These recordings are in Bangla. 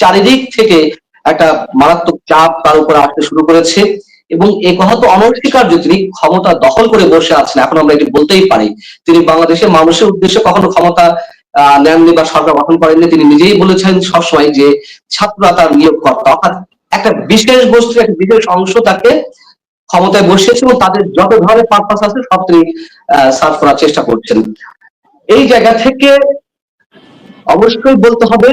চারিদিক থেকে একটা মারাত্মক চাপ তার উপর আসতে শুরু করেছে এবং এ কথা তো অনস্বীকার্য তিনি ক্ষমতা দখল করে বসে আছেন, এখন আমরা এটি বলতেই পারি। তিনি বাংলাদেশের মানুষের উদ্দেশ্যে কখনো ক্ষমতা নেননি বা সরকার গঠন করেননি। তিনি নিজেই বলেছেন সবসময় যে ছাত্ররা তার নিয়োগকর্তা অর্থাৎ একটা বিশেষ বস্তু একটা বিশেষ অংশ তাকে ক্ষমতায় বসিয়েছে এবং তাদের যত ধরনের পারপাস আছে সব তিনি সার্ভ করার চেষ্টা করছেন। এই জায়গা থেকে অবশ্যই বলতে হবে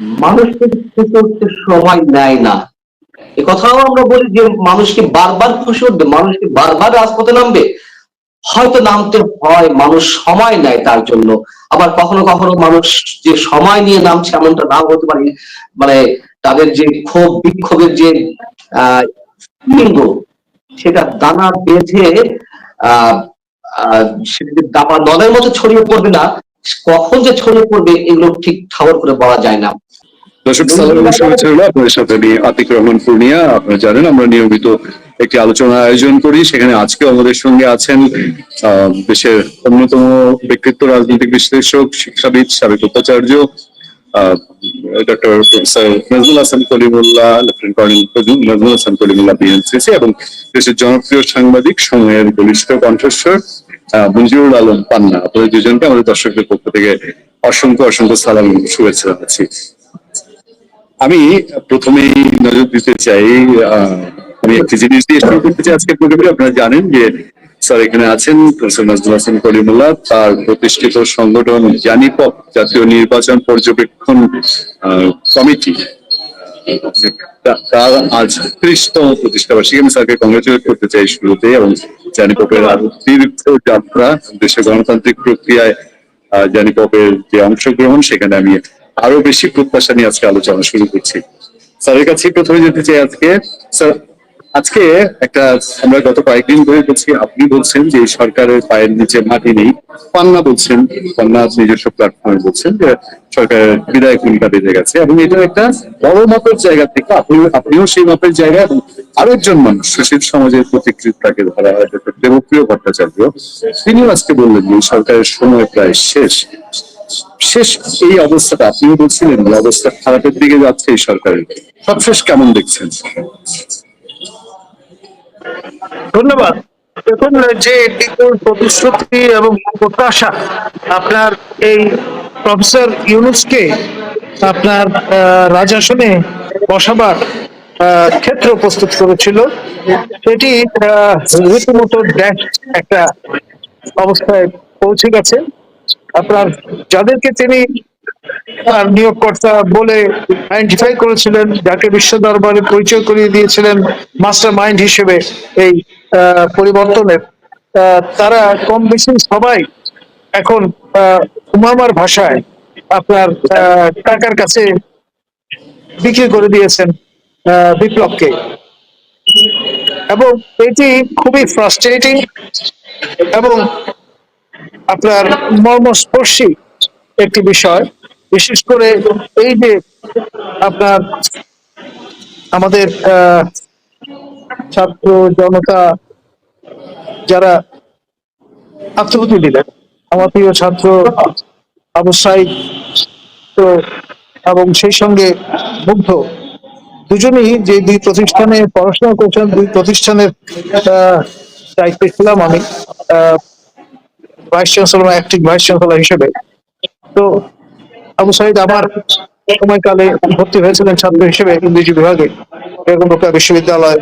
মানুষকে খুশি হতে সময় নেয় না। এ কথাও আমরা বলি যে মানুষকে বারবার খুশি উঠবে মানুষকে বারবার রাজপথে নামবে। হয়তো নামতে হয়, মানুষ সময় নেয় তার জন্য। আবার কখনো কখনো মানুষ যে সময় নিয়ে নামছে এমনটা নাও হতে পারে। মানে তাদের যে ক্ষোভ, বিক্ষোভের যে লিঙ্গ, সেটা দানা বেঁধে, আহ দাবা নলের মতো ছড়িয়ে পড়বে না। কখন যে ছড়িয়ে পড়বে, এগুলো ঠিক ঠাওর করে বলা যায় না। দর্শক সালাম শুভেচ্ছা রইল আপনাদের সাথে। আমি আতিক রহমান পূর্ণিয়া আপনারা জানেন আমরা নিয়মিত একটি আলোচনা আয়োজন করি। সেখানে আজকে আমাদের সঙ্গে আছেন দেশের অন্যতম ব্যক্তিত্ব রাজনৈতিক বিশ্লেষক শিক্ষাবিদ সাবেক উপাচার্য doctor professor Nazrul Hasan Kalimullah lieutenant colonel Nazrul Hasan Kalimullah BNCC এবং দেশের জনপ্রিয় সাংবাদিক সময়ের বলিষ্ঠ কণ্ঠস্বর মঞ্জুরুল আলম পান্না। আপনাদের দুজনকে আমাদের দর্শকদের পক্ষ থেকে অসংখ্য অসংখ্য সালাম শুভেচ্ছা জানাচ্ছি। আমি প্রথমেই নজর দিতে চাই আমি একটি জিনিস দিয়ে শুরু করতে চাই আজকে প্রোগ্রামে। আপনারা জানেন যে স্যার এখানে আছেন প্রফেসর নজরুল হাসান কলিমুল্লাহ। তার প্রতিষ্ঠিত সংগঠন জানিপক জাতীয় নির্বাচন পর্যবেক্ষণ কমিটি। তার আজ ত্রিশতম প্রতিষ্ঠা বার্ষিকী। আমি স্যারকে কংগ্রেচুলেট করতে চাই শুরুতে এবং জানিপকের আরও দীর্ঘ যাত্রা, দেশের গণতান্ত্রিক প্রক্রিয়ায় জানিপকের যে অংশগ্রহণ, সেখানে আমি আরও বেশি প্রত্যাশা নিয়ে আজকে আলোচনা শুরু করছি। স্যারের কাছে প্রথমে যেতে চাই আজকে। স্যার, আজকে একটা আমরা গত কয়েকদিন ধরে বলছি, আপনি বলছেন যে সরকারের পায়ের নিচে মাটি নেই। পান্না বলছেন পান্না নিজস্ব প্ল্যাটফর্মে বলছেন যে সরকারের বিদায় ভূমিকা বেঁধে গেছে এবং এটা একটা বড় মাপের জায়গা থেকে আপনি, আপনিও সেই মাপের জায়গা এবং আরেকজন মানুষ, সুশীল সমাজের প্রতিকৃত তাকে ধরা হয় দেবপ্রিয় ভট্টাচার্য। তিনিও আজকে বললেন যে সরকারের সময় প্রায় শেষ। শেষ এই অবস্থাটা, আপনিও বলছিলেন যে অবস্থা খারাপের দিকে যাচ্ছে এই সরকারের। সবশেষ কেমন দেখছেন? ধন্যবাদ। দেখুন, যে প্রতিশ্রুতি এবং প্রত্যাশা আপনার এই প্রফেসর ইউনুসকে আপনার রাজাসনে বসাবার ক্ষেত্র প্রস্তুত করেছিল, সেটি রীতিমতো ড্যাশ একটা অবস্থায় পৌঁছে গেছে। আপনার যাদেরকে তিনি নিয়োগকর্তা বলে আইডেন্টিফাই করেছিলেন, যাকে বিশ্ব দরবারে পরিচয় করিয়ে দিয়েছিলেন মাস্টার মাইন্ড হিসেবে এই পরিবর্তনের তারা কম বেশি সবাই এখন উমামার ভাষায় আপনার টাকার কাছে বিক্রি করে দিয়েছেন বিপ্লবকে। এবং এটি খুবই ফ্রাস্ট্রেটিং এবং আপনার মর্মস্পর্শী একটি বিষয়। বিশেষ করে এই যে আপনার আমাদের ছাত্র জনতা যারা আত্মহতি দিলেন, আমার প্রিয় ছাত্র আবু সাইদ তো এবং সেই সঙ্গে মুগ্ধ দুজনেই যে দুই প্রতিষ্ঠানে পড়াশোনা করছেন, দুই প্রতিষ্ঠানের দায়িত্বে ছিলাম আমি। Vice chancellor active vice chancellor হিসেবে। তো আবু সাইদ আমার সময়কালে ভর্তি হয়েছিলেন ছাত্র হিসেবে ইংরেজি বিভাগে। বেগম বিশ্ববিদ্যালয়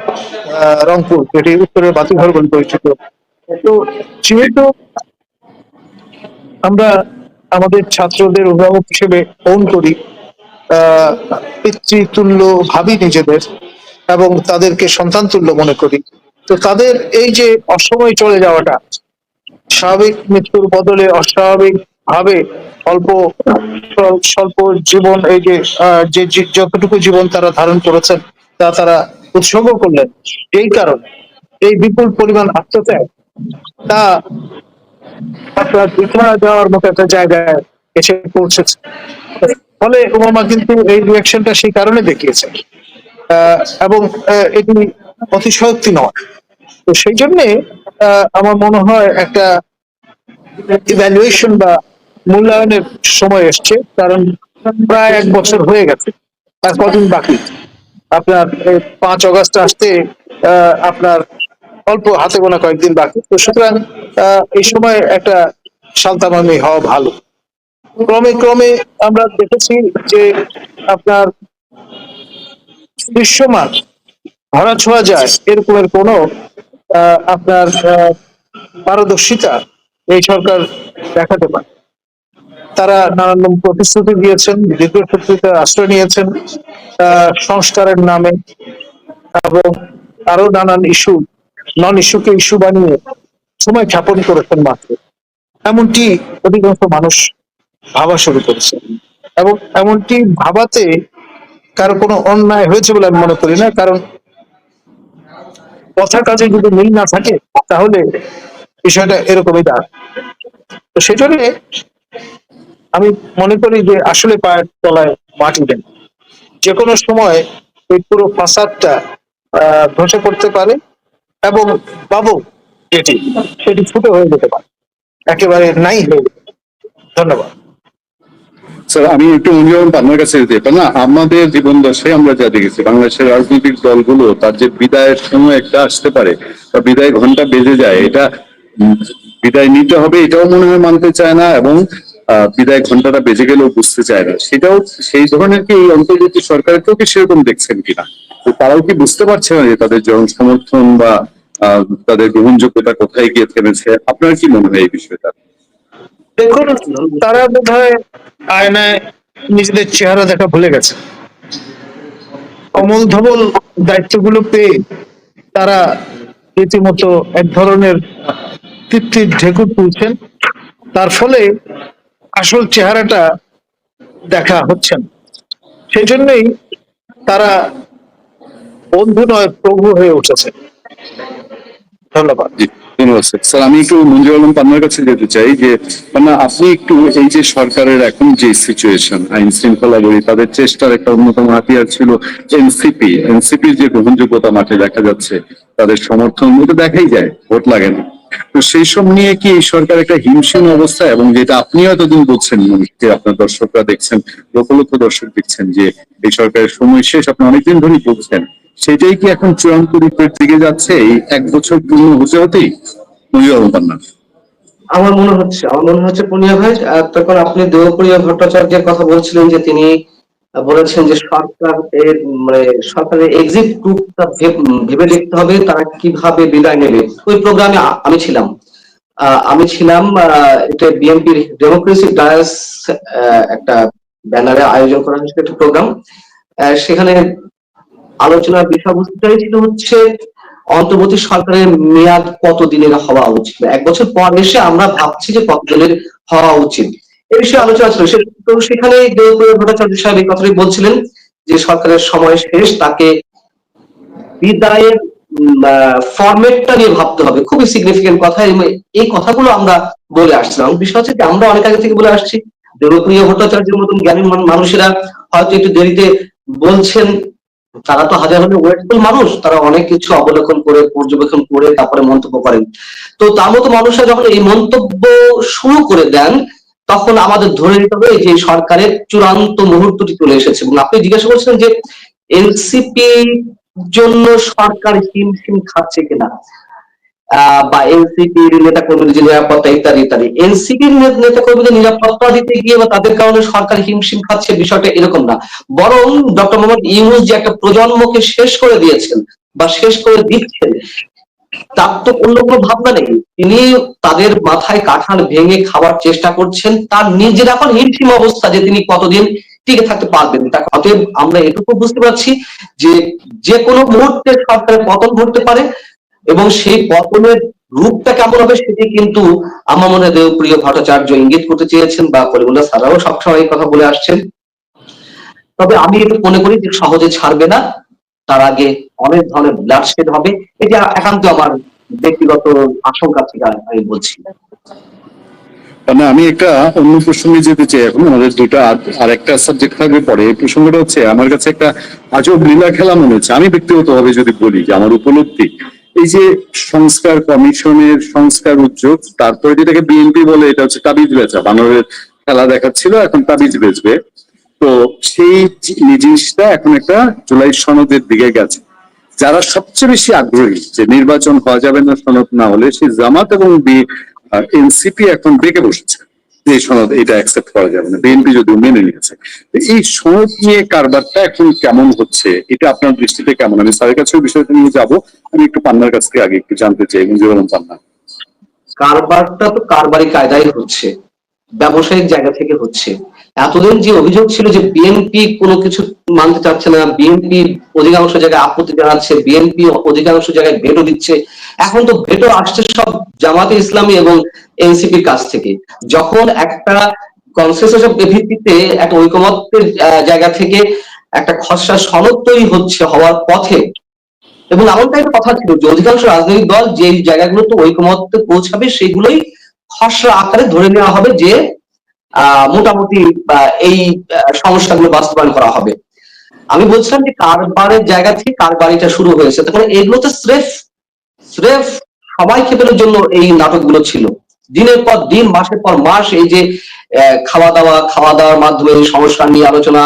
রংপুর, যেটি উত্তরের বাতিঘর বলে পরিচিত। তো যেহেতু আমরা আমাদের ছাত্রদের অভিভাবক হিসেবে ওন করি পিতৃতুল্য ভাবি নিজেদের এবং তাদেরকে সন্তান তুল্য মনে করি, তো তাদের এই যে অসময় চলে যাওয়াটা স্বাভাবিক মৃত্যুর বদলে অস্বাভাবিক ভাবে অল্প, স্বল্প জীবন এই যে যতটুকু জীবন তারা ধারণ করেছেন, তা তারা উৎসর্গ করলেন। এই কারণে এই বিপুল পরিমাণ আত্মত্যাগ, তা আপনার বিছানা দেওয়ার মতো একটা জায়গায় এসে পৌঁছেছে। ফলে ওবামা কিন্তু এই রিয়াকশনটা সেই কারণে দেখিয়েছে। এবং এটি অতিশয়োক্তি নয়। তো সেই জন্যে আমার মনে হয় একটা ইভ্যালুয়েশন বা মূল্যায়নের সময় এসছে, কারণ প্রায় এক বছর হয়ে গেছে, আর কদিন বাকি। আপনার পাঁচ অগস্ট আসতে আপনার অল্প হাতে গোনা কয়েকদিন বাকি। তো সুতরাং এই সময় একটা শান্তামামি হওয়া ভালো। ক্রমে ক্রমে আমরা দেখেছি যে আপনার দৃশ্যমান, ধরা ছোঁয়া যায়, এরকমের কোনো আপনার পারদর্শিতা এই সরকার দেখাতে পারে। তারা নানান প্রতিশ্রুতি দিয়েছেন দীর্ঘসূত্রিতে আশ্রয় নিয়েছেন সংস্কারের নামে এবং আরও নানান ইস্যু নন ইস্যুকে ইস্যু বানিয়ে সময় খ্যাপন করেছেন মাত্র। এমনটি অধিকাংশ মানুষ ভাবা শুরু করেছে এবং এমনটি ভাবাতে কারও কোনো অন্যায় হয়েছে বলে আমি মনে করি না, কারণ কথা কাজে যদি মিল না থাকে তাহলে বিষয়টা এরকমই দাঁড়ায়। তো সেজন্য আমি মনে করি যে আসলে পায়ের তলায় মাটি দেন যে কোনো সময় এই পুরো ফাসাদটা আহ, ধসে পড়তে পারে এবং বাবু যেটি সেটি ফুটে হয়ে যেতে পারে। একেবারে নাই হয়ে যেতে ধন্যবাদ। স্যার আমি একটু মঞ্জুরন পান্নার কাছে যেতে না আমাদের জীবন দশায় আমরা যা দেখেছি, বাংলাদেশের রাজনৈতিক দলগুলো তার যে বিদায়ের সময় একটা আসতে পারে, বা বিদায় ঘণ্টা বেজে যায়, এটা বিদায় নিতে হবে, এটাও মনে হয় মানতে চায় না, এবং বিদায় ঘন্টাটা বেজে গেলেও বুঝতে চায় না। সেটাও, সেই ধরনের কি এই অন্তর্বর্তী সরকারকেও কি সেরকম দেখছেন কিনা? তারাও কি বুঝতে পারছে না যে তাদের জন সমর্থন বা তাদের গ্রহণযোগ্যতা কোথায় গিয়ে থেমেছে? আপনার কি মনে হয় এই বিষয়টা? দেখুন, তারা বোধ আয়নায় নিজেদের চেহারা দেখা ভুলে গেছে। অমল ধবল দায়িত্বগুলো পেয়ে তারা রীতিমতো এক ধরনের তৃপ্তির ঢেকুর তুলছেন। তার ফলে আসল চেহারাটা দেখা হচ্ছে না। সেই জন্যই তারা বন্ধু নয়, প্রভু হয়ে উঠেছে। ধন্যবাদ। ধন্যবাদ স্যার আমি একটু মঞ্জুর আলম পান্নার কাছে যেতে চাই যে, পান্না, আপনি একটু এই যে সরকারের এখন যে সিচুয়েশন আইন শৃঙ্খলা বলি, তাদের চেষ্টার একটা অন্যতম হাতিয়ার ছিল এনসিপি। এনসিপির যে গ্রহণযোগ্যতা মাঠে দেখা যাচ্ছে, তাদের সমর্থন, এটা দেখাই যায়, ভোট লাগে না। তো সেই সব নিয়ে কি এই সরকার একটা হিমশীম অবস্থা, এবং যেটা আপনি এতদিন বলছেন আপনার দর্শকরা দেখছেন লক্ষ দর্শক দেখছেন, যে এই সরকারের সময় শেষ, আপনি অনেকদিন ধরেই বলছেন সেটাই কি এখন চূড়ান্ত রূপের দিকে যাচ্ছে এই এক বছর পূর্ণ হতে হতেই আলম পান্না আমার মনে হচ্ছে, আমার মনে হচ্ছে পুনিয়া ভাই তখন আপনি দেবপ্রিয় ভট্টাচার্যের কথা বলছিলেন যে তিনি বলেছেন যে সরকার এর মানে সরকারের এক্সিট গ্রুপটা ভেবে দেখতে হবে, তারা কীভাবে বিদায় নেবে। ওই প্রোগ্রামে আমি ছিলাম। আমি ছিলাম এটা বিএনপির ডেমোক্রেসি ডায়াস একটা ব্যানারে আয়োজন করা হয়েছিল একটা প্রোগ্রাম সেখানে আলোচনার বিষয়বস্তুটাই ছিল হচ্ছে অন্তর্বর্তী সরকারের মেয়াদ কত দিনের হওয়া উচিত? এক বছর পর এসে আমরা ভাবছি যে কত দিনের হওয়া উচিত। এই বিষয়ে আলোচনা ছিল। সেখানে ভট্টাচার্য সাহেব এই কথাটাই বলছিলেন যে সরকারের সময় শেষ, তাকে বিদায়ের ফরম্যাটটা নিয়ে ভাবতে হবে। খুবই সিগনিফিকেন্ট কথা এই কথাগুলো আমরা বলে আসছিলাম। বিষয় হচ্ছে যে আমরা অনেক আগে থেকে বলে আসছি, দেবপ্রিয় ভট্টাচার্যের মতন জ্ঞানী মানুষেরা হয়তো একটু দেরিতে বলছেন তারা তো হাজার হাজার ওয়েটফুল মানুষ, তারা অনেক কিছু অবলোকন করে, পর্যবেক্ষণ করে, তারপরে মন্তব্য করেন। তো তার মতো মানুষরা যখন এই মন্তব্য শুরু করে দেন, তখন আমাদের ধরে নিতে হবে যে সরকারের চূড়ান্ত মুহূর্তটি চলে এসেছে। এবং আপনি জিজ্ঞাসা করছেন যে এনসিপি জন্য সরকার হিমশিম খাচ্ছে কিনা? বা এনসিপি নেতা কর্মীদের নিরাপত্তা ইত্যাদি ইত্যাদি। এনসিপি নেতা কর্মীদের নিরাপত্তা দিতে গিয়ে বা তাদের কারণে সরকার হিমশিম খাচ্ছে, বিষয়টা এরকম না। বরং ডক্টর মোহাম্মদ ইউনুস যে একটা প্রজন্মকে শেষ করে দিয়েছেন বা শেষ করে দিচ্ছেন, তার তো অন্য কোনো ভাবনা নেই। তিনি তাদের মাথায় কাঁঠাল ভেঙে খাওয়ার চেষ্টা করছেন, তার নিজের এখন হিমশিম অবস্থা যে তিনি কতদিন টিকে থাকতে পারবেন। তা অতএব আমরা এটুকু বুঝতে পারছি যে যে কোনো মুহূর্তে সরকারের পতন ঘটতে পারে এবং সেই পতনের রূপটা কেমন হবে সেটি কিন্তু আমার মনে হয় দেবপ্রিয় ভট্টাচার্য ইঙ্গিত করতে চেয়েছেন বা কলিমুল্লাহ সারাও সবসময় কথা বলে আসছেন। তবে আমি এটা মনে করি যে সহজে ছাড়বে না। তার আগে অনেক ধরনের ব্লাডশেড হবে। এটা একান্ত আমার ব্যক্তিগত আশঙ্কা থেকে আমি বলছি। না আমি একটা অন্য প্রসঙ্গে যেতে চাই এখন। আমাদের দুটা আর একটা সাবজেক্ট থাকবে পরে। এই প্রসঙ্গটা হচ্ছে, আমার কাছে একটা আজব লীলা খেলা মনে হচ্ছে। আমি ব্যক্তিগতভাবে যদি বলি যে আমার উপলব্ধি এই যে সংস্কার কমিশনের সংস্কার উদ্যোগ তারপরে যেটাকে বিএনপি বলে এটা হচ্ছে তাবিজ বেচা। বানরের খেলা দেখাচ্ছিল, এখন তাবিজ বেচবে। তো সেই জিনিসটা এখন একটা জুলাই সনদের দিকে গেছে। যারা সবচেয়ে বেশি আগ্রহী যে নির্বাচন হওয়া যাবে না, সনদ না হলে সেই জামাত এবং এনসিপি এখন বেঁকে বসেছে। যে এই সনদ, এটা অ্যাকসেপ্ট করা যাবে না। বিএনপি যদিও মেনে নিয়েছে এই সনদ নিয়ে কারবারটা এখন কেমন হচ্ছে, এটা আপনার দৃষ্টিতে কেমন? আমি স্যারের কাছে বিষয়টা নিয়ে যাব, আমি একটু পান্নার কাছ থেকে আগে একটু জানতে চাই মুজিবুর রহমান পান্না। কারবারটা তো কারবারি কায়দায় হচ্ছে, ব্যবসায়িক জায়গা থেকে হচ্ছে। এতদিন যে অভিযোগ ছিল যে বিএনপি কোনো কিছু মানতে চাচ্ছে না বিএনপি অধিকাংশ জায়গায় আপত্তি জানাচ্ছে বিএনপি অধিকাংশ জায়গায় ভেটো দিচ্ছে। এখন তো ভেটো আসছে সব জামাতে ইসলামী এবং এনসিপির কাছ থেকে। যখন একটা কনসেন্সাস ভিত্তিতে একটা ঐকমত্যের জায়গা থেকে একটা খসড়া সনদ তৈরি হচ্ছে হওয়ার পথে, এবং এমনটাই কথা ছিল যে অধিকাংশ রাজনৈতিক দল যে জায়গাগুলোতে ঐকমত্যে পৌঁছাবে, সেগুলোই খসড়া আকারে ধরে নেওয়া হবে যে মোটামুটি এই সমস্যাগুলো বাস্তবায়ন করা হবে। আমি বলছিলাম যে কারবারের জায়গা থেকে কারবারিটা শুরু হয়েছে। তখন এগুলো তো স্রেফ স্রেফ সবাই খেপের জন্য এই নাটকগুলো ছিল। দিনের পর দিন, মাসের পর মাস এই যে খাওয়া দাওয়া খাওয়া দাওয়ার মাধ্যমে সমস্যা নিয়ে আলোচনা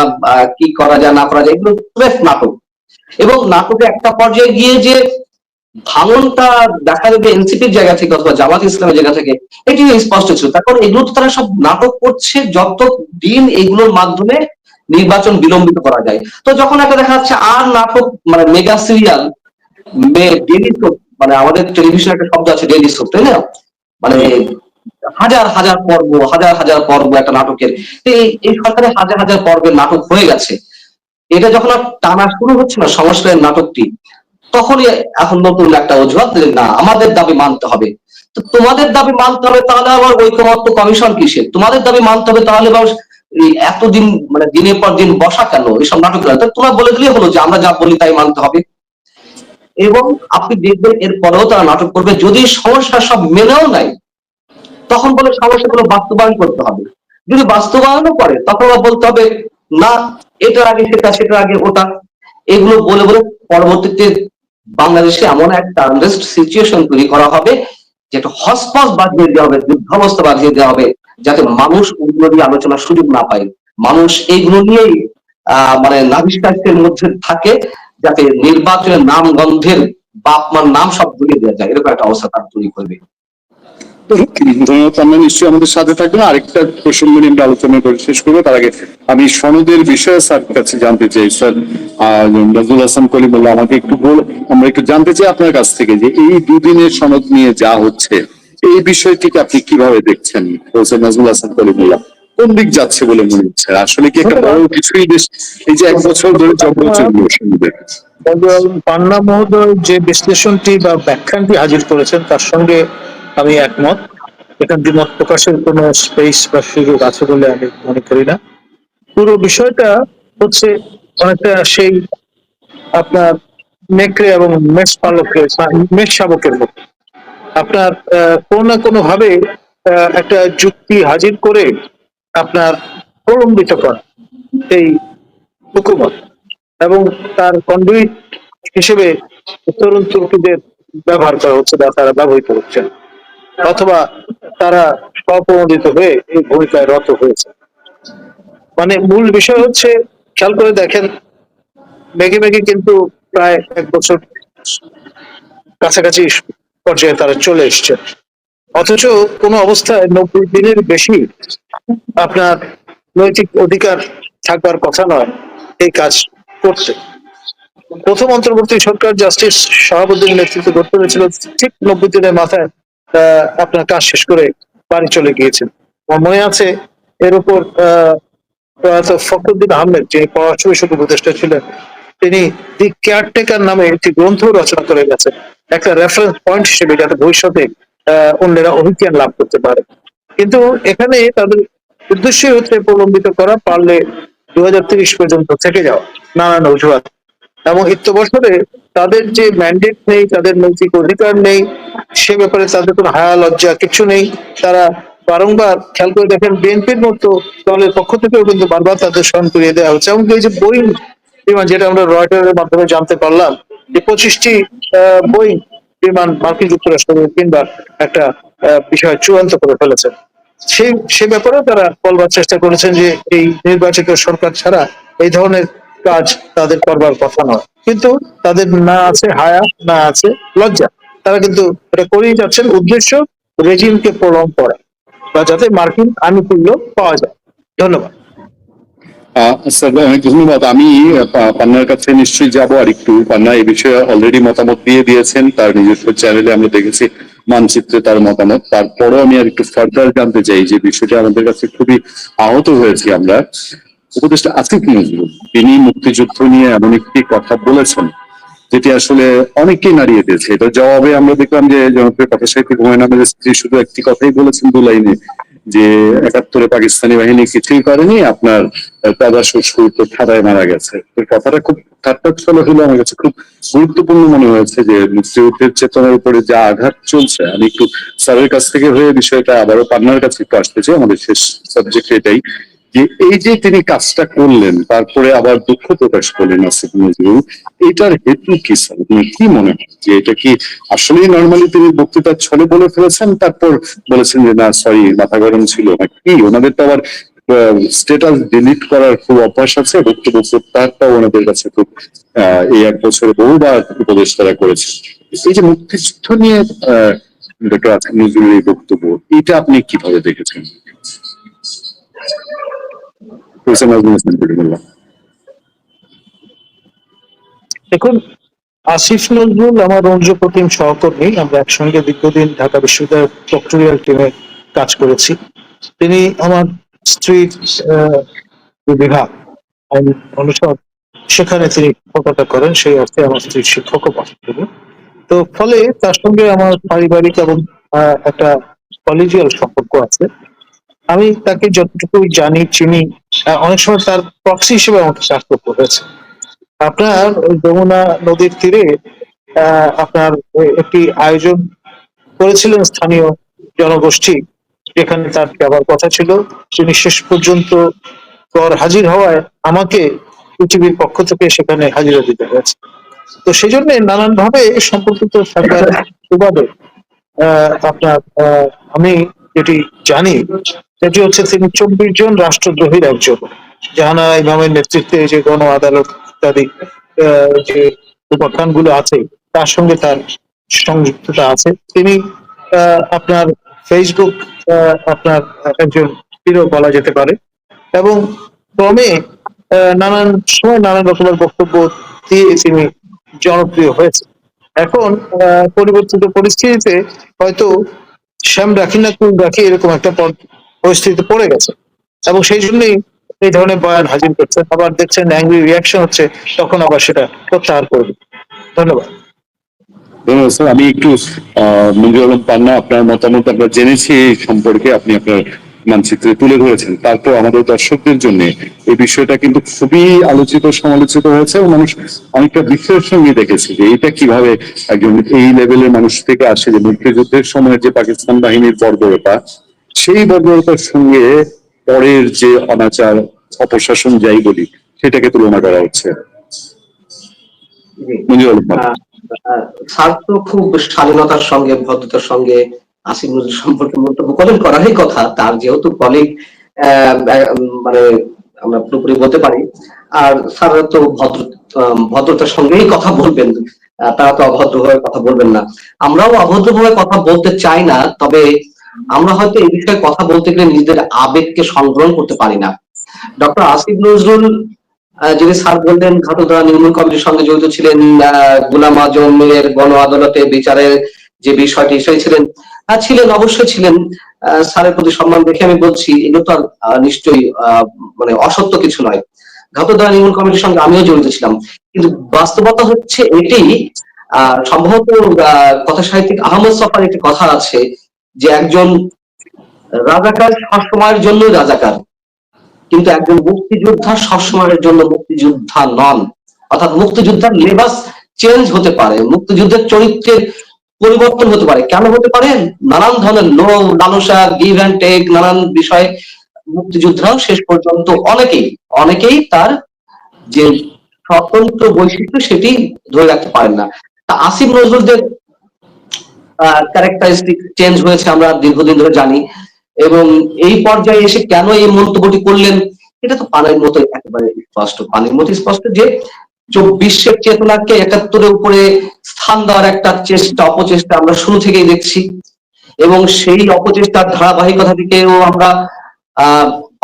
কি করা যায়, না করা যায়, এগুলো স্রেফ নাটক। এবং নাটকে একটা পর্যায়ে গিয়ে যে ভাঙনটা দেখা যাবে এনসিপির জায়গা থেকে অথবা জামাত ইসলামের জায়গা থেকে, এটি স্পষ্ট ছিল। তারপর এগুলো তো তারা সব নাটক করছে, যত দিন এগুলোর মাধ্যমে নির্বাচন বিলম্বিত করা যায়। তো যখন একটা দেখা যাচ্ছে আর নাটক মানে মেগা সিরিয়াল ডেলি মানে আমাদের টেলিভিশনে একটা শব্দ আছে ডেলি তাই না? মানে হাজার হাজার পর্ব, হাজার হাজার পর্ব একটা নাটকের। এই সরকারের হাজার হাজার পর্বের নাটক হয়ে গেছে। এটা যখন আর টানা শুরু হচ্ছে না সংস্কারের নাটকটি তখনই এখন নতুন একটা অজুহাত যে না, আমাদের দাবি মানতে হবে। তো তোমাদের দাবি মানতে হবে তাহলে আবার ঐকমত্য কমিশন কিসে তোমাদের দাবি মানতে হবে তাহলে আবার এতদিন মানে দিনের পর দিন বসা কেন? এসব নাটক তোমরা বলে দিলে হলো যে, আমরা যা বলি তাই মানতে হবে। এবং আপনি দেখবেন এর পরেও তারা নাটক করবে। যদি সমস্যা সব মেনেও নাই তখন বলে সমস্যাগুলো বাস্তবায়ন করতে হবে। যদি বাস্তবায়নও করে, তখন বলতে হবে, না, এটার আগে সেটা, সেটার আগে ওটা। এগুলো বলে বলে পরবর্তীতে বাংলাদেশে এমন একটা আনরেস্ট সিচুয়েশন তৈরি করা হবে যেটা হসপস বাঁধিয়ে দেওয়া হবে, যুদ্ধাবস্থা বাঁধিয়ে দেওয়া হবে, যাতে মানুষ ওগুলো নিয়ে আলোচনার সুযোগ না পায়। মানুষ এইগুলো নিয়েই মানে নাভিষ্কাশের মধ্যে থাকে, যাতে নির্বাচনের নাম গন্ধের বাপমার নাম সব ভুলে দেওয়া যায়। এরকম একটা অবস্থা তার তৈরি করবে। ধন্যবাদ, নিশ্চয়ই আমাদের সাথে আরেকটা প্রসঙ্গ নিয়ে আমরা আলোচনা করে শেষ করব। তার আগে আমি সনদের বিষয়ে স্যার কাছে জানতে চাই। স্যার নজরুল হাসান কলিমুল্লাহ আমাকে একটু বল, আমরা একটু জানতে চাই আপনার কাছ থেকে যে এই দুদিনের সনদ নিয়ে যা হচ্ছে, এই বিষয়টিকে আপনি কীভাবে দেখছেন? হোসেন নজরুল হাসান কলিমুল্লাহ কোন দিক যাচ্ছে বলে মনে হচ্ছে? আসলে কি একটা বড় কিছুই এই যে এক বছর ধরে পান্না মহোদয় যে বিশ্লেষণটি বা ব্যাখ্যানটি হাজির করেছেন, তার সঙ্গে আমি একমত। এখানে দ্বিমত প্রকাশের কোনো স্পেস বা সুযোগ আছে বলে আমি মনে করি না। পুরো বিষয়টা হচ্ছে অনেকটা সেই আপনার নেকড়ে এবং মেষ পালকের মেষ শাবকের মতো। আপনার কোনো না কোনো ভাবে একটা যুক্তি হাজির করে আপনার প্রলম্বিত করা এই হুকুমত। এবং তার কন্ডুইট হিসেবে তরুণ তুর্কিদের ব্যবহার করা হচ্ছে বা তারা ব্যবহৃত হচ্ছে। অথবা তারা স্বপ্রণোদিত হয়ে এই ভূমিকায় রত হয়েছে। মানে মূল বিষয় হচ্ছে, খেয়াল করে দেখেন, মেঘে মেঘে কিন্তু প্রায় এক বছর কাছাকাছি পর্যায়ে তারা চলে এসছে। অথচ কোনো অবস্থায় নব্বই দিনের বেশি আপনার নৈতিক অধিকার থাকবার কথা নয় এই কাজ করছে প্রথম অন্তর্বর্তী সরকার জাস্টিস শাহাবুদ্দিন নেতৃত্ব করতে হয়েছিল ঠিক নব্বই দিনের মাথায় আপনার কাজ শেষ করে বাড়ি চলে গিয়েছেন। আমার মনে আছে এর উপর প্রয়াত ফখরুদ্দিন আহমেদ, যিনি পররাষ্ট্র বিষয়ক উপদেষ্টা ছিলেন, তিনি দি কেয়ারটেকার নামে একটি গ্রন্থ রচনা করে গেছেন। একটা রেফারেন্স পয়েন্ট হিসেবে যাতে ভবিষ্যতে অন্যেরা অভিজ্ঞান লাভ করতে পারে। কিন্তু এখানে তাদের উদ্দেশ্যই হচ্ছে প্রলম্বিত করা, পারলে দু পর্যন্ত থেকে যাওয়া। নানান অজুহাত এবং বছরে তাদের যে ম্যান্ডেট নেই, তাদের নৈতিক অধিকার নেই, সে ব্যাপারে তাদের কোনো হায়া, লজ্জা কিছু নেই। তারা বারংবার খেয়াল করে দেখেন, বিএনপির মতো দলের পক্ষ থেকেও কিন্তু বারবার তাদের স্মরণ করিয়ে দেওয়া হচ্ছে। এমনকি এই যে বোয়িং বিমান, যেটা আমরা রয়টারের মাধ্যমে জানতে পারলাম যে পঁচিশটি বোয়িং বিমান মার্কিন যুক্তরাষ্ট্র কিংবা একটা বিষয় চূড়ান্ত করে ফেলেছেন সেই, সে ব্যাপারেও তারা বলবার চেষ্টা করেছেন যে এই নির্বাচিত সরকার ছাড়া এই ধরনের কাজ তাদের করবার কথা নয়। কিন্তু তাদের না আছে হায়া, না আছে লজ্জা। তারা কিন্তু এটা করেই যাচ্ছেন। উদ্দেশ্য রেজিমকে প্রলম করা বা যাতে মার্কিন আনুকূল্য পাওয়া যায়। ধন্যবাদ। ধন্যবাদ। আমি পান্নার কাছে নিশ্চয়ই যাব। আর একটু পান্না এই বিষয়ে অলরেডি মতামত দিয়ে দিয়েছেন। তার নিজস্ব চ্যানেলে আমরা দেখেছি মানচিত্রে তার মতামত। তারপরেও আমি আর একটু ফার্দার জানতে চাই যে বিষয়টা আমাদের কাছে খুবই আহত হয়েছি আমরা। উপদেষ্টা আসিফ নজরুল, তিনি মুক্তিযুদ্ধ নিয়ে এমন একটি কথা বলেছেন, যেটি আসলে অনেককেই নাড়িয়ে দিয়েছে। এটা জবাবে আমরা দেখলাম যে জনপ্রিয় কথা সাহিত্যিক হুমায়ুন আহমেদের স্ত্রী শুধু একটি কথাই বলেছেন দু লাইনে, যে একাত্তরে পাকিস্তানি বাহিনী কিছুই করেনি, আপনার দাদা শ্বশুর তো ঠাডায় মারা গেছে। কথাটা খুব ঠাট্টাচ্ছল হলো আমার কাছে খুব গুরুত্বপূর্ণ মনে হয়েছে যে মুক্তিযুদ্ধের চেতনার উপরে যা আঘাত চলছে, আমি একটু স্যারের কাছ থেকে হয়ে বিষয়টা আবারও পান্নার কাছে একটু আসতে চাই, আমাদের শেষ সাবজেক্ট এটাই। যে এই যে তিনি কাজটা করলেন, তারপরে আবার দুঃখ প্রকাশ করলেন আসিফ নজরুল, এটার হেতু কি স্যার? কি মনে হয় যে এটা কি আসলেই নর্মালি তিনি বক্তৃতার ছলে বলে ফেলেছেন, তারপর বলেছেন যে, না সরি মাথা গরম ছিল না কি? ওনাদের তো আবার স্টেটাস ডিলিট করার খুব অভ্যাস আছে, বক্তব্য প্রত্যাহারটাও ওনাদের কাছে খুব এই এক বছরে বহুবার উপদেশ তারা করেছে। এই যে মুক্তিযুদ্ধ নিয়ে ডক্টর আসিফ নজরুলের বক্তব্য, এটা আপনি কীভাবে দেখেছেন? হাসান। দেখুন, আসিফ নজরুল আমার রঞ্জ প্রতিম সহকর্মী, আমরা একসঙ্গে দীর্ঘদিন ঢাকা বিশ্ববিদ্যালয়ের টিমে কাজ করেছি। তিনি আমার স্ত্রীর বিভাগ, আইন অনুষদ, সেখানে তিনি শিক্ষকতা করেন, সেই অর্থে আমার স্ত্রীর শিক্ষকও পাঠ তো ফলে তার সঙ্গে আমার পারিবারিক এবং একটা কলেজিয়াল সম্পর্ক আছে। আমি তাকে যতটুকু জানি চিনি অনেক সময় তার প্রক্সি হিসেবে আমাকে করতে হয়েছে। আপনার যমুনা নদীর তীরে আপনার একটি আয়োজন করেছিলেন স্থানীয় জনগোষ্ঠী যেখানে তার যাবার কথা ছিল। তিনি শেষ পর্যন্ত কর হাজির হওয়ায় আমাকে পৃথিবীর পক্ষ থেকে সেখানে হাজিরা দিতে হয়েছে। তো সেই জন্য নানান ভাবে সম্পর্কিত আহ, আপনার আমি যেটি জানি, সেটি হচ্ছে তিনি চব্বিশ জন রাষ্ট্রদ্রোহীর একজন জাহানা ইমামের নেতৃত্বে যে গণ আদালত ইত্যাদি যে উপাখ্যানগুলো আছে, তার সঙ্গে তার সংযুক্ততা আছে। তিনি আপনার ফেসবুক আপনার একজন হিরো বলা যেতে পারে। এবং ক্রমে নানান সময় নানান রকমের বক্তব্য দিয়ে তিনি জনপ্রিয় হয়েছে এখন পরিবর্তিত পরিস্থিতিতে হয়তো শ্যাম রাখি না কুল রাখি এরকম একটা পরিস্থিতি পড়ে গেছে। এবং সেই জন্যই এই ধরনের বয়ান হাজির করছে। আবার দেখছেন অ্যাংরি রিয়াকশন হচ্ছে, তখন আবার সেটা প্রত্যাহার করবে। ধন্যবাদ। স্যার। আমি একটু আলম পান্না, আপনার মতামত আমরা জেনেছি এই সম্পর্কে। আপনি আপনার মানচিত্রে তুলে ধরেছেন। তারপর আমাদের দর্শকদের জন্য এই বিষয়টা কিন্তু খুবই আলোচিত সমালোচিত হয়েছে এবং মানুষ অনেকটা বিশ্বের সঙ্গে দেখেছে যে এটা কীভাবে একজন এই লেভেলের মানুষ থেকে আসে যে মুক্তিযুদ্ধের সময় যে পাকিস্তান বাহিনীর বর্বরতা সেই বর্বরতার সঙ্গে পরের যে অনাচার অপশাসন যাই বলি সেটাকে তুলনা করা হচ্ছে। মঞ্জুর তো খুব স্বাধীনতার সঙ্গে ভদ্রতার সঙ্গে আসিফ নজরুল সম্পর্কে মন্তব্য করেন। করারই কথা, তার যেহেতু কলিগ মানে আমরা পুরোপুরি বলতে পারি। আর স্যার তো ভদ্র ভদ্রতার সঙ্গেই কথা বলবেন। তারা তো অভদ্রভাবে কথা বলবেন না। আমরাও অভদ্রভাবে কথা বলতে চাই না, তবে আমরা হয়তো এই বিষয়ে কথা বলতে গেলে নিজেদের আবেগকে সংগ্রহ করতে পারি না। ডক্টর আসিফ নজরুল যিনি স্যার বললেন ঘাটদা নির্মূল কমিটির সঙ্গে জড়িত ছিলেন গোলাম আজমের গণ আদালতে বিচারের যে বিষয়টি, সেই ছিলেন। হ্যাঁ ছিলেন অবশ্যই ছিলেন স্যারের প্রতি সম্মান দেখে আমি বলছি, এগুলো তো আর নিশ্চয়ই মানে অসত্য কিছু নয়। ঘাটদা নির্মূল কমিটির সঙ্গে আমিও জড়িত ছিলাম। কিন্তু বাস্তবতা হচ্ছে এটি সম্ভবত কথা সাহিত্যিক আহমদ সফার একটি কথা আছে যে একজন রাজাকার সবসময়ের জন্য রাজাকার, কিন্তু একজন মুক্তিযোদ্ধা সবসময়ের জন্য মুক্তিযোদ্ধা নন। অর্থাৎ মুক্তিযোদ্ধার লেবাস চেঞ্জ হতে পারে, মুক্তিযুদ্ধের চরিত্রের পরিবর্তন হতে পারে। কেন হতে পারে? নানান ধরনের লোভ লালসা গিভ অ্যান্ড টেক নানান বিষয়ে মুক্তিযোদ্ধারাও শেষ পর্যন্ত অনেকেই অনেকেই তার যে স্বতন্ত্র বৈশিষ্ট্য সেটি ধরে রাখতে পারেন না। তা আসিফ নজরুলদের ক্যারেক্টারিস্টিক চেঞ্জ হয়েছে আমরা দীর্ঘদিন ধরে জানি। এবং এই পর্যায়ে এসে কেন এই মন্তব্যটি করলেন, এটা তো পানির মতো একেবারে স্পষ্ট। পানির মতো স্পষ্ট যে চব্বিশের চেতনাকে একাত্তরের উপরে স্থান দেওয়ার একটা চেষ্টা, অপচেষ্টা আমরা শুরু থেকেই দেখছি। এবং সেই অপচেষ্টার ধারাবাহিকতা থেকেও আমরা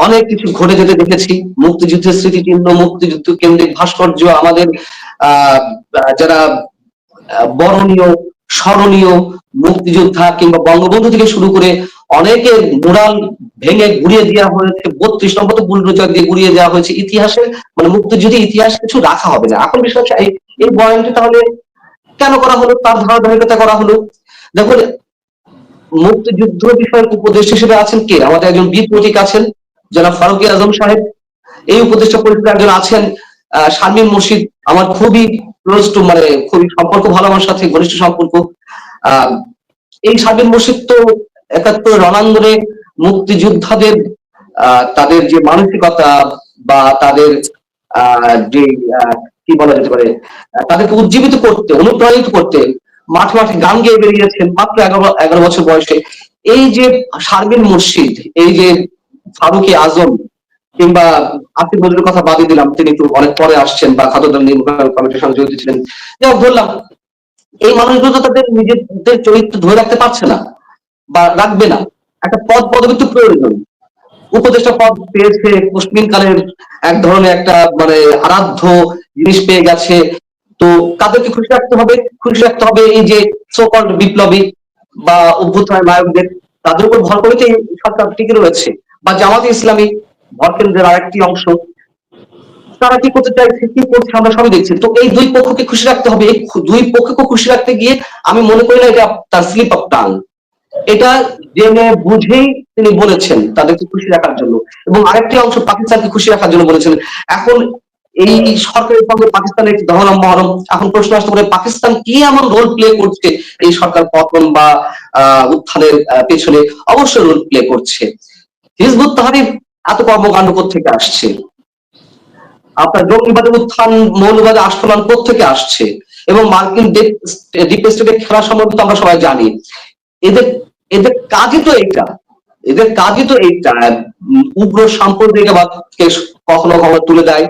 অনেক কিছু ঘটে যেতে দেখেছি। মুক্তিযুদ্ধের স্মৃতিচিহ্ন, মুক্তিযুদ্ধ কেন্দ্রিক ভাস্কর্য আমাদের যারা বরণীয় স্মরণীয় মুক্তিযোদ্ধা কিংবা বঙ্গবন্ধু থেকে শুরু করে অনেকের মুরাল ভেঙে ঘুরিয়ে দেওয়া হয়েছে বত্রিশ নম্বর তো বুলডোজার দিয়ে ঘুরিয়ে দেওয়া হয়েছে ইতিহাসের মানে মুক্তিযুদ্ধের ইতিহাস কিছু রাখা হবে না। এখন বিষয় হচ্ছে এই- বয়ানটি তাহলে কেন করা হলো তার ধারাবাহিকতা করা হলো? দেখুন মুক্তিযুদ্ধ বিষয়ক উপদেশ হিসেবে আছেন কে? আমাদের একজন বীর প্রতীক আছেন যারা ফারুকি আজম সাহেব। এই উপদেষ্টা পরিষদের একজন আছেন আহ, শারমিন মুর্শিদ আমার খুবই ক্লোজ টু মানে খুবই সম্পর্ক ভালো আমার সাথে ঘনিষ্ঠ সম্পর্ক। এই শারমিন মুর্শিদ তো একাত্তর রণাঙ্গনে মুক্তিযোদ্ধাদের তাদের যে মানসিকতা বা তাদের যে কি বলা যেতে পারে তাদেরকে উজ্জীবিত করতে, অনুপ্রাণিত করতে মাঠে মাঠে গান গেয়ে বেরিয়েছেন মাত্র এগারো এগারো বছর বয়সে। এই যে শারমিন মুর্শিদ, এই যে ফারুকি আজম কিংবা আসিফ নজরুলের কথা বাদই দিলাম, তিনি একটু অনেক পরে আসছেন বা খাদ্য নির্বাচন কমিটির সঙ্গে জড়িত ছিলেন। যাই ধরলাম এই মানুষগুলো তাদের নিজেদের চরিত্র ধরে রাখতে পারছে না বা রাখবে না। একটা পদ পদবি তো প্রয়োজন। উপদেষ্টা পদ পেয়েছে মুসলিম কালের এক ধরনের একটা মানে আরাধ্য জিনিস পেয়ে গেছে। তো তাদেরকে খুশি রাখতে হবে? খুশি রাখতে হবে এই যে সোকল বিপ্লবী বা অভ্যুত্থানের নায়কদের। তাদের উপর ভর করে তো এই সরকার টিকে রয়েছে। বা জামাতে ইসলামী ভরকেন্দ্রের আরেকটি অংশ। তারা কি করতে চাইছে, কি করছে আমরা সবই দেখছি। তো এই দুই পক্ষকে খুশি রাখতে হবে। এই দুই পক্ষকে খুশি রাখতে গিয়ে আমি মনে করি না এটা তার স্লিপ অফ টাং এটা জেনে বুঝেই তিনি বলেছেন তাদেরকে খুশি রাখার জন্য। এবং আরেকটি অংশ পাকিস্তানকে খুশি রাখার জন্য বলেছেন, এখন এই সরকারের সঙ্গে পাকিস্তানের একটি দহরম মহরম। এখন প্রশ্ন আসতে পারে, পাকিস্তান কি এমন রোল প্লে করছে? এই সরকার পতন বা উত্থানের পেছনে অবশ্যই রোল প্লে করছে। হিজবুত তাহারির এত কর্মকাণ্ড থেকে আসছে? আপনার জঙ্গিবাদের উত্থান মৌলবাদের আস্তরণ থেকে আসছে? এবং মার্কিন খেলা সম্বন্ধে আমরা সবাই জানি। এদের এদের কাজই তো এইটা। এদের কাজই তো এইটা। উগ্র সাম্প্রদায়িকবাদকে কখনো কখনো তুলে দেয়।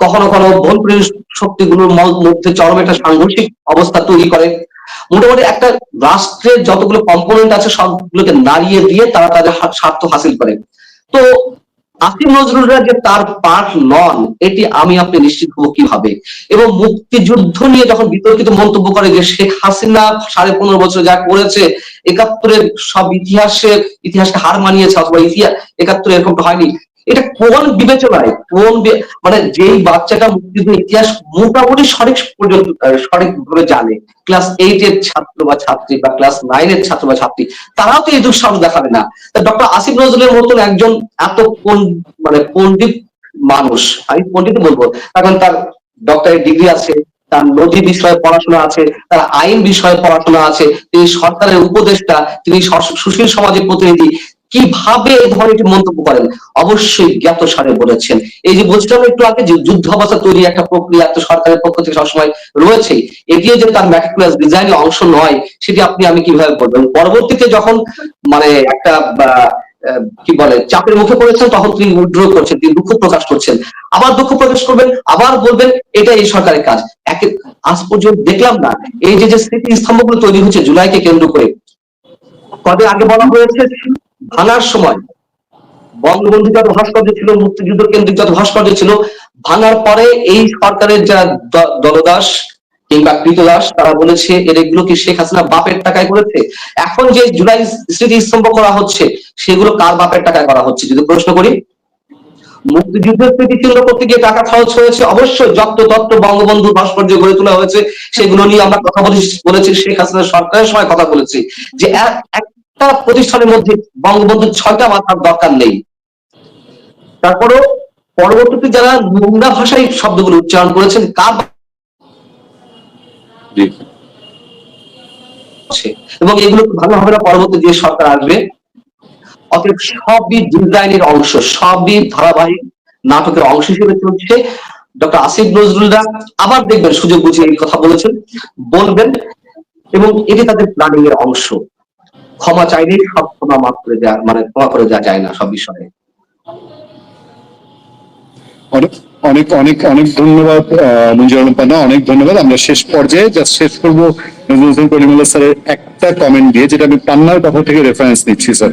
কখনো কখনো বনপ্রিয় শক্তিগুলোর মধ্যে চরম একটা সাংঘর্ষিক অবস্থা তৈরি করে। মোটামুটি একটা রাষ্ট্রের যতগুলো কম্পোনেন্ট আছে, সবগুলোকে নাড়িয়ে দিয়ে তারা তাদের স্বার্থ হাসিল করে। তো আসিফ নজরুলরা যে তার পার্ট নন, এটি আমি আপনি নিশ্চিত হব কীভাবে? এবং মুক্তিযুদ্ধ নিয়ে যখন বিতর্কিত মন্তব্য করে যে শেখ হাসিনা সাড়ে পনেরো বছর যা করেছে, একাত্তরের সব ইতিহাসে ইতিহাসকে হার মানিয়েছে অথবা ইতিহাস একাত্তরে এরকমটা হয়নি এটা কোন বিবেচনায় কোন মানে যেই বাচ্চাটা মুক্তিযুদ্ধের ইতিহাস মোটামুটি সঠিক পর্যন্ত সঠিক ভাবে জানে ক্লাস এইট এর ছাত্র বা ছাত্রী বা ক্লাস নাইন এর ছাত্র বা ছাত্রী, তারাও তো এই দুঃসাহস দেখাবে না। ডক্টর আসিফ নজরুলের মতন একজন এত কোন মানে পণ্ডিত মানুষ, আমি পণ্ডিত বলব কারণ তার ডক্টরের ডিগ্রি আছে, তার নদী বিষয়ে পড়াশোনা আছে, তার আইন বিষয়ে পড়াশোনা আছে, তিনি সরকারের উপদেষ্টা, তিনি সুশীল সমাজের প্রতিনিধি কীভাবে এই ধরনের মন্তব্য করেন? অবশ্যই জ্ঞাত সারে বলেছেন। এই যে বলছিলাম একটু আগে যে যুদ্ধ অবস্থা তৈরি একটা প্রক্রিয়া তো সরকারের পক্ষ থেকে সবসময় রয়েছে এটিও যে তার ম্যাটিকুলাস ডিজাইনের অংশ নয়, সেটি আপনি আমি কীভাবে বলবেন? পরবর্তীতে যখন মানে একটা কি বলে, চাপের মুখে পড়েছেন, তখন তিনি উইথড্র করছেন, তিনি দুঃখ প্রকাশ করছেন। আবার দুঃখ প্রকাশ করবেন, আবার বলবেন এটা এই সরকারের কাজ। একে, আজ পর্যন্ত দেখলাম না, এই যে যে স্মৃতি স্তম্ভগুলো তৈরি হচ্ছে জুলাইকে কেন্দ্র করে, কবে আগে বলা হয়েছে? ভাঙার সময় বঙ্গবন্ধু যত ভাস্কর্য ছিল, মুক্তিযুদ্ধ কেন্দ্রিক যত ভাস্কর্য ছিল, ভাঙার পরে এই সরকারের যা দলদাস কিংবা কৃতদাস, তারা বলেছে, এর এগুলো কি শেখ হাসিনা বাপের টাকায় করেছে? এখন যে জুলাই স্মৃতি স্তম্ভ করা হচ্ছে, সেগুলো কার বাপের টাকায় করা হচ্ছে, যদি প্রশ্ন করি? মুক্তিযুদ্ধের স্মৃতিচিহ্ন করতে গিয়ে টাকা খরচ হয়েছে, অবশ্যই যত তত্ত্ব বঙ্গবন্ধু ভাস্কর্য গড়ে তোলা হয়েছে, সেগুলো নিয়ে আমরা কথা বলেছি বলেছি শেখ হাসিনা সরকারের সময় কথা বলেছি, যে এক- একটা প্রতিষ্ঠানের মধ্যে বঙ্গবন্ধুর ছয়টা মাথার দরকার নেই। তারপরেও পরবর্তীতে যারা নোংরা ভাষায় শব্দগুলো উচ্চারণ করেছেন কার এবং এগুলো ভালো হবে না পরবর্তী যে সরকার আসবে? অতএব সবই ডিজাইনের অংশ সবই ধারাবাহিক নাটকের অংশ হিসেবে চলছে। ডক্টর আসিফ নজরুলরা আবার দেখবেন সুযোগ বুঝে এই কথা বলেছেন বলবেন এবং এটি তাদের প্ল্যানিং এর অংশ। ক্ষমা চাইলেই সব ক্ষমা মাফ করে দেওয়া মানে ক্ষমা করে দেওয়া যায় না সব বিষয়ে। অনেক অনেক অনেক অনেক ধন্যবাদ পান্না অনেক ধন্যবাদ। আমরা শেষ পর্যায়ে যা শেষ করব নজরুল হোসেন স্যারের একটা কমেন্ট দিয়ে, যেটা আমি পান্নার কথা থেকে রেফারেন্স নিচ্ছি স্যার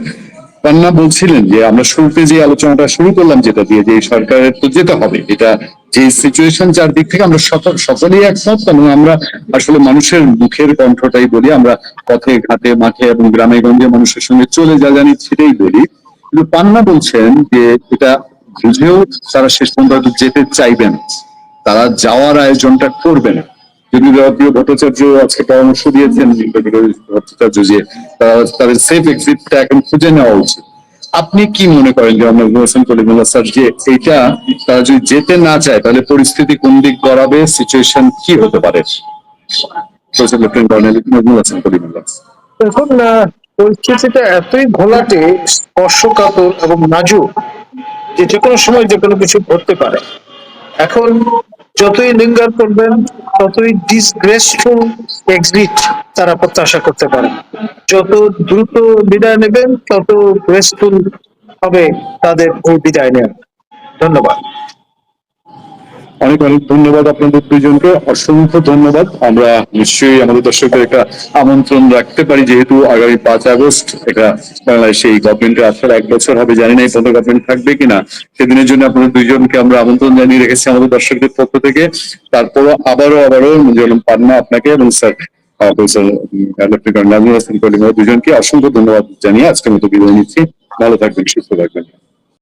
পান্না বলছিলেন যে, আমরা শুরুতে যে আলোচনাটা শুরু করলাম, যেটা দিয়ে যে সরকারের তো যেতে হবে এটা যে সিচুয়েশন যার দিক থেকে আমরা সকল সকলেই একমত, এবং আমরা আসলে মানুষের মুখের কণ্ঠটাই বলি, আমরা পথে, ঘাটে, মাঠে এবং গ্রামে গঞ্জে মানুষের সঙ্গে চলে যা জানি সেটাই বলি। কিন্তু পান্না বলছেন যে এটা বুঝেও তারা শেষ পর্যন্ত যেতে চাইবেন তারা যাওয়ার আয়োজনটা করবে না। যদি প্রিয় ভট্টাচার্য আজকে পরামর্শ দিয়েছেন ভট্টাচার্য যে তাদের সেফ এক্সিটটা এখন খুঁজে নেওয়া উচিত। আপনি কি মনে করেন যে আমরা হোসেন কলিমুল্লাহ স্যার, যে এটা তারা যদি যেতে না চায়, তাহলে পরিস্থিতি কোন দিক গড়াবে? সিচুয়েশন কি হতে পারে? এখন পরিস্থিতিটা এতই ঘোলাটে, স্পর্শকাতর এবং নাজুক যে যে কোনো সময় যে কোনো কিছু ঘটতে পারে। এখন যতই লিঙ্গার করবেন, ততই ডিসগ্রেসফুল এক্সিট তারা প্রত্যাশা করতে পারে। যত দ্রুত বিদায় নেবেন, তত গ্রেসফুল হবে তাদের বিদায় নেওয়া। ধন্যবাদ। অনেক অনেক ধন্যবাদ আপনাদের দুজনকে। অসংখ্য ধন্যবাদ। আমরা নিশ্চয়ই আমাদের দর্শকদের একটা আমন্ত্রণ রাখতে পারি, যেহেতু আগামী পাঁচ আগস্ট এটা বাংলাদেশে এই গভর্নমেন্টের আসার এক বছর হবে। জানি না এই পদ গভর্নমেন্ট থাকবে কিনা। সেদিনের জন্য আপনাদের দুইজনকে আমরা আমন্ত্রণ জানিয়ে রেখেছি আমাদের দর্শকদের পক্ষ থেকে। তারপরও আবারও আবারও মঞ্জুর পান্না আপনাকে এবং স্যার দুজনকে অসংখ্য ধন্যবাদ জানিয়ে আজকের মতো বিদায় নিচ্ছি। ভালো থাকবেন, সুস্থ থাকবেন।